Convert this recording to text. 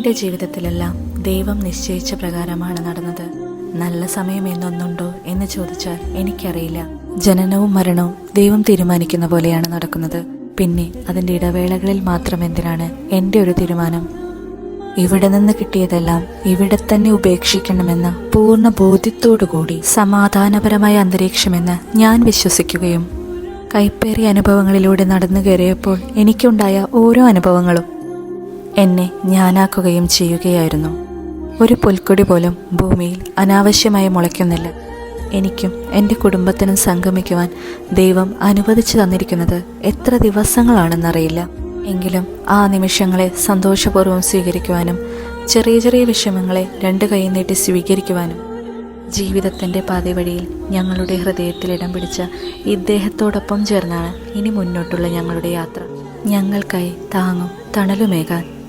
എന്റെ ജീവിതത്തിലെല്ലാം ദൈവം നിശ്ചയിച്ച പ്രകാരമാണ് നടന്നത്. നല്ല സമയം എന്നൊന്നുണ്ടോ എന്ന് ചോദിച്ചാൽ എനിക്കറിയില്ല. ജനനവും മരണവും ദൈവം തീരുമാനിക്കുന്ന പോലെയാണ് നടക്കുന്നത്. പിന്നെ അതിന്റെ ഇടവേളകളിൽ മാത്രം എന്തിനാണ് എന്റെ ഒരു തീരുമാനം? ഇവിടെ നിന്ന് കിട്ടിയതെല്ലാം ഇവിടെ തന്നെ ഉപേക്ഷിക്കണമെന്ന പൂർണ ബോധ്യത്തോടുകൂടി സമാധാനപരമായ അന്തരീക്ഷമെന്ന് ഞാൻ വിശ്വസിക്കുകയും കൈപ്പേറിയ അനുഭവങ്ങളിലൂടെ നടന്നു കയറിയപ്പോൾ എനിക്കുണ്ടായ ഓരോ അനുഭവങ്ങളും എന്നെ ഞാനാക്കുകയും ചെയ്യുകയായിരുന്നു. ഒരു പുൽക്കൊടി പോലും ഭൂമിയിൽ അനാവശ്യമായി മുളയ്ക്കുന്നില്ല. എനിക്കും എന്റെ കുടുംബത്തിനും സംഗമിക്കുവാൻ ദൈവം അനുവദിച്ചു തന്നിരിക്കുന്നത് എത്ര ദിവസങ്ങളാണെന്നറിയില്ല. എങ്കിലും ആ നിമിഷങ്ങളെ സന്തോഷപൂർവം സ്വീകരിക്കുവാനും ചെറിയ ചെറിയ വിഷമങ്ങളെ രണ്ട് കൈ നീട്ടി സ്വീകരിക്കുവാനും ജീവിതത്തിന്റെ പാതിവഴിയിൽ ഞങ്ങളുടെ ഹൃദയത്തിൽ ഇടം പിടിച്ച ഇദ്ദേഹത്തോടൊപ്പം ചേർന്നാണ് ഇനി മുന്നോട്ടുള്ള ഞങ്ങളുടെ യാത്ര. ഞങ്ങൾക്കായി താങ്ങും തണലുമേകാൻ